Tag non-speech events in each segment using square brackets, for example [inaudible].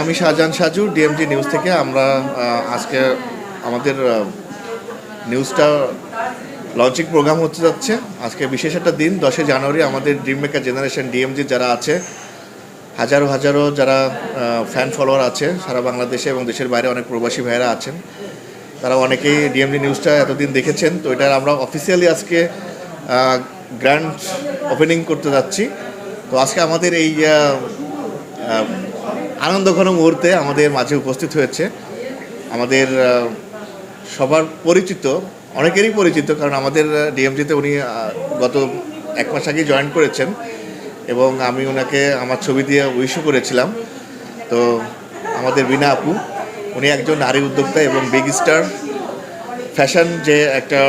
আমি Shahjahan Saju DMG news থেকে। আমরা আজকে আমাদের নিউজটা লঞ্চিং প্রোগ্রাম হতে যাচ্ছে। আজকে বিশেষ একটা দিন, দশই জানুয়ারি, আমাদের ড্রিম মেকার জেনারেশন ডিএমজি যারা আছে, হাজারো হাজারো যারা ফ্যান ফলোয়ার আছে, সারা বাংলাদেশে এবং দেশের বাইরে অনেক প্রবাসী ভাইয়েরা আছেন। তারা অনেকেই ডিএমডি নিউজটা এতদিন দেখেছেন। তো এটা আমরা অফিসিয়ালি আজকে গ্র্যান্ড ওপেনিং করতে যাচ্ছি। তো আজকে আমাদের এই আহ, আনন্দঘন মুহূর্তে আমাদের মাঝে উপস্থিত হয়েছে। আমাদের সবার পরিচিত অনেকেরই পরিচিত কারণ আমাদের ডিএমজিতে উনি গত এক মাস আগে জয়েন করেছেন এবং আমি ওনাকে আমার ছবি দিয়ে উইশও করেছিলাম। তো আমাদের বিনা আপু উনি একজন নারী উদ্যোক্তা এবং বিগ স্টার ফ্যাশন যে একটা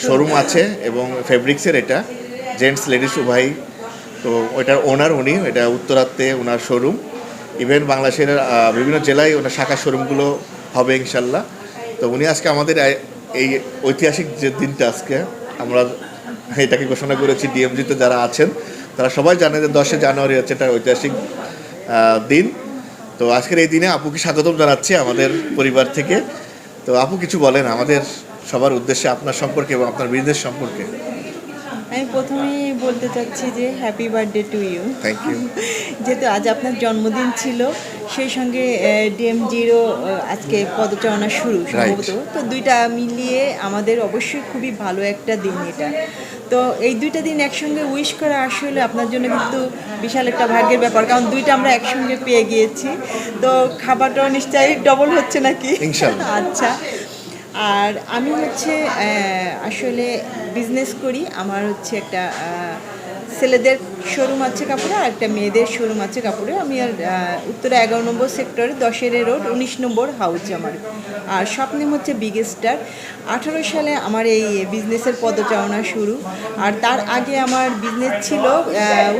শোরুম আছে এবং ফেব্রিক্সের এটা জেন্টস লেডিস উভয় তো ওইটার ওনার উনি, এটা উত্তরাতে ওনার শোরুম ইভেন বাংলাদেশের বিভিন্ন জেলায় ওনার শাখা শোরুমগুলো হবে ইনশাল্লাহ। তো উনি আজকে আমাদের এই- ঐতিহাসিক যে দিনটা আজকে, আমরা এটাকে ঘোষণা করেছি ডিএমজিতে যারা আছেন, তারা সবাই জানে যে দশে জানুয়ারি হচ্ছে এটা ঐতিহাসিক দিন। তো আজকের এই দিনে আপুকে স্বাগতম জানাচ্ছি আমাদের পরিবার থেকে। তো আপু কিছু বলেন, আমাদের সবার উদ্দেশ্যে আপনার সম্পর্কে এবং আপনার বিজনেস সম্পর্কে। আমি প্রথমেই বলতে চাচ্ছি যে happy birthday to you thank you যেহেতু আজ আপনার জন্মদিন ছিল সেই সঙ্গে ডিএম জিরো আজকে পদচারণা শুরু সম্ভবত। তো দুইটা মিলিয়ে আমাদের অবশ্যই খুবই ভালো একটা দিন এটা। তো এই দুইটা দিন একসঙ্গে উইশ করা আসলে আপনার জন্য কিন্তু বিশাল একটা ভাগ্যের ব্যাপার কারণ দুইটা আমরা একসঙ্গে পেয়ে গিয়েছি। তো খাবারটাও নিশ্চয়ই ডবল হচ্ছে নাকি? [laughs] আচ্ছা। আর আমি হচ্ছে আসলে বিজনেস করি। আমার হচ্ছে একটা ছেলেদের শোরুম আছে কাপড়ে আর একটা মেয়েদের শোরুম আছে কাপড়ে। আমি আর উত্তরে এগারো নম্বর সেক্টরে দশের রোড উনিশ নম্বর হাউস আমার। আর স্বপ্নেম হচ্ছে বিগ স্টার আঠারো সালে আমার এই বিজনেসের পদচারণা শুরু। আর তার আগে আমার বিজনেস ছিল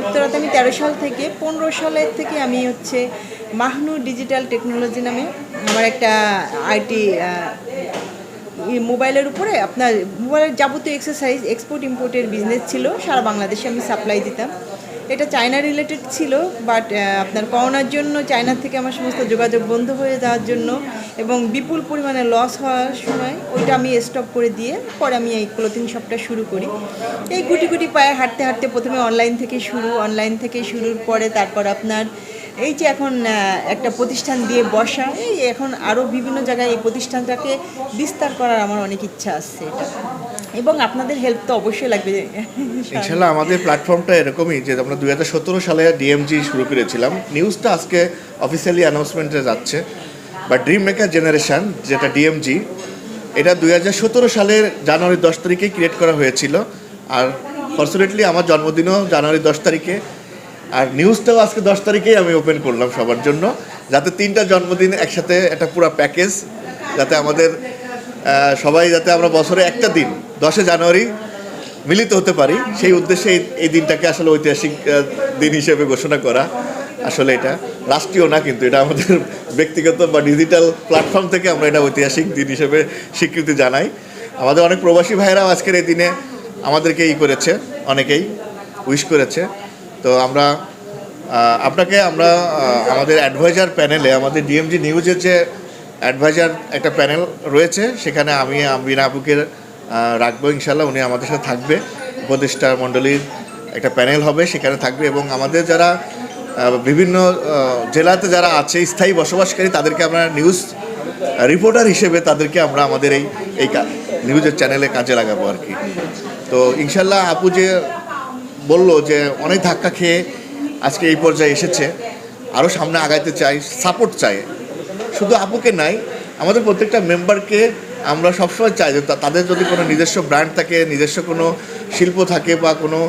উত্তরাতে আমি তেরো সাল থেকে, পনেরো সালের থেকে আমি হচ্ছে মাহনু ডিজিটাল টেকনোলজি নামে আমার একটা আইটি মোবাইলের উপরে আপনার, মোবাইলের যাবতীয় এক্সারসাইজ এক্সপোর্ট ইম্পোর্টের বিজনেস ছিল, সারা বাংলাদেশে আমি সাপ্লাই দিতাম। এটা চায়না রিলেটেড ছিল বাট আপনার করোনার জন্য চায়নার থেকে আমার সমস্ত যোগাযোগ বন্ধ হয়ে যাওয়ার জন্য এবং বিপুল পরিমাণে লস হওয়ার সময় ওইটা আমি স্টপ করে দিয়ে পরে আমি এই ক্লোথিং শপটা শুরু করি। এই গুটি গুটি পায়ে হাঁটতে হাঁটতে প্রথমে অনলাইন থেকে শুরু অনলাইন থেকে শুরুর পরে তারপর আপনার এই যে এখন একটা প্রতিষ্ঠান দিয়ে বসা, এই এখন আরও বিভিন্ন জায়গায় এই প্রতিষ্ঠানটাকে বিস্তার করার আমার অনেক ইচ্ছা আছে এবং আপনাদের হেল্প তো অবশ্যই লাগবে। ইনশাল্লাহ আমাদের প্ল্যাটফর্মটা এরকমই যে আমরা দুই হাজার সতেরো সালে ডিএমজি শুরু করেছিলাম। নিউজটা আজকে অফিসিয়ালি অ্যানাউন্সমেন্টে যাচ্ছে। বা ড্রিম মেকার জেনারেশন যেটা ডিএমজি এটা দুই হাজার সতেরো সালের জানুয়ারি দশ তারিখে ক্রিয়েট করা হয়েছিল। আর ফর্চুনেটলি আমার জন্মদিনও জানুয়ারি দশ তারিখে। আর নিউজটাও আজকে দশ তারিখেই আমি ওপেন করলাম সবার জন্য, যাতে তিনটা জন্মদিন একসাথে একটা পুরো প্যাকেজ যাতে আমাদের সবাই যাতে আমরা বছরে একটা দিন, দশে জানুয়ারি মিলিত হতে পারি, সেই উদ্দেশ্যে এই- দিনটাকে আসলে ঐতিহাসিক দিন হিসেবে ঘোষণা করা আসলে এটা রাষ্ট্রীয় না, কিন্তু এটা আমাদের [laughs] ব্যক্তিগত বা ডিজিটাল প্ল্যাটফর্ম থেকে আমরা এটা ঐতিহাসিক দিন হিসেবে স্বীকৃতি জানাই। আমাদের অনেক প্রবাসী ভাইয়েরাও আজকের এই দিনে আমাদেরকে ই করেছে, অনেকেই উইশ করেছে। তো আমরা আপনাকে আমরা আমাদের অ্যাডভাইজার প্যানেলে আমাদের ডিএমজি নিউজের যে অ্যাডভাইজার একটা প্যানেল রয়েছে, সেখানে আমি বিনা আপুকে রাখব ইনশাল্লাহ উনি আমাদের সাথে থাকবে। উপদেষ্টা মণ্ডলীর একটা প্যানেল হবে, সেখানে থাকবে এবং আমাদের যারা বিভিন্ন জেলাতে যারা আছে, স্থায়ী বসবাসকারী, তাদেরকে আমরা নিউজ রিপোর্টার হিসেবে তাদেরকে আমরা আমাদের এই এই নিউজের চ্যানেলে কাজে লাগাবো আর কি। তো ইনশাল্লাহ আপু যে বলল যে অনেক ধাক্কা খেয়ে আজকে এই পর্যায়ে এসেছে। আরও সামনে আগাইতে চাই সাপোর্ট চাই। শুধু আপুকে নাই, আমাদের প্রত্যেকটা মেম্বারকে আমরা সবসময় চাই যে তাদের যদি কোনো নিজস্ব ব্র্যান্ড থাকে, নিজস্ব কোনো শিল্প থাকে বা কোনো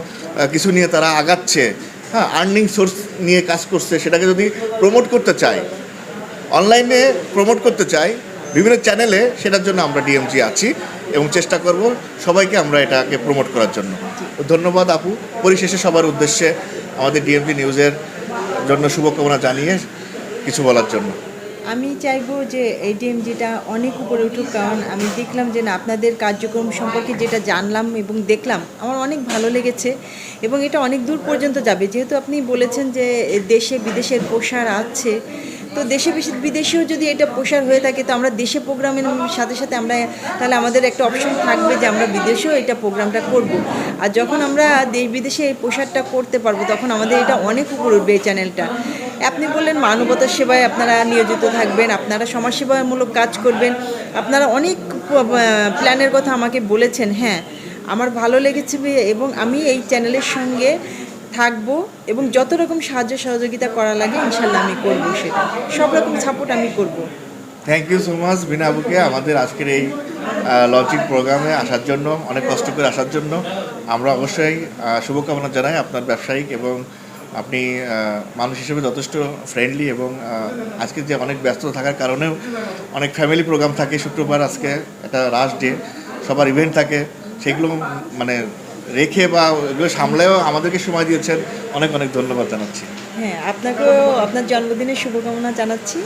কিছু নিয়ে তারা আগাচ্ছে হ্যাঁ আর্নিং সোর্স নিয়ে কাজ করছে, সেটাকে যদি প্রমোট করতে চায় অনলাইনে প্রমোট করতে চাই বিভিন্ন চ্যানেলে সেটার জন্য আমরা ডিএমজি আছি এবং চেষ্টা করব সবাইকে আমরা এটাকে প্রমোট করার জন্য। ধন্যবাদ আপু। পরিশেষে সবার উদ্দেশ্যে আমাদের ডিএমজি নিউজের জন্য শুভকামনা জানিয়ে কিছু বলার জন্য। আমি চাইব যে এডিএমজিটা অনেক উপরে উঠুক, কারণ আমি দেখলাম যে না, আপনাদের কার্যক্রম সম্পর্কে যেটা জানলাম এবং দেখলাম, আমার অনেক ভালো লেগেছে এবং এটা অনেক দূর পর্যন্ত যাবে। যেহেতু আপনি বলেছেন যে দেশে বিদেশের প্রসার আছে তো দেশে বিদেশেও যদি এটা প্রসার হয়ে থাকে, তো আমরা দেশে প্রোগ্রামের সাথে সাথে আমরা তাহলে আমাদের একটা অপশন থাকবে যে আমরা বিদেশেও এটা প্রোগ্রামটা করব। আর যখন আমরা দেশ বিদেশে এই প্রসারটা করতে পারব, তখন আমাদের এটা অনেক উপর উঠবে এই চ্যানেলটা আপনি বললেন মানবতার সেবায় আপনারা নিয়োজিত থাকবেন, আপনারা সমাজসেবামূলক কাজ করবেন। আপনারা অনেক প্ল্যানের কথা আমাকে বলেছেন হ্যাঁ। আমার ভালো লেগেছে এবং আমি এই চ্যানেলের সঙ্গে থাকব এবং যত রকম সাহায্য সহযোগিতা করা লাগে, ইনশাল্লাহ আমি করব সেটা। সব রকম সাপোর্ট আমি করব। থ্যাংক ইউ সো মাচ বিনা আবুকে আমাদের আজকের এই লঞ্চিং প্রোগ্রামে আসার জন্য, অনেক কষ্ট করে আসার জন্য, আমরা অবশ্যই শুভকামনা জানাই আপনার ব্যবসায়িক এবং আপনি মানুষ হিসেবে যথেষ্ট ফ্রেন্ডলি এবং আজকে যে অনেক ব্যস্ত থাকার কারণেও অনেক ফ্যামিলি প্রোগ্রাম থাকে শুক্রবার আজকে, একটা লাস্ট ডে সবার ইভেন্ট থাকে, সেগুলো মানে রেখে বা এগুলো সামলেও আমাদেরকে সময় দিয়েছেন। অনেক অনেক ধন্যবাদ জানাচ্ছি। হ্যাঁ আপনাকেও আপনার জন্মদিনের শুভকামনা জানাচ্ছি।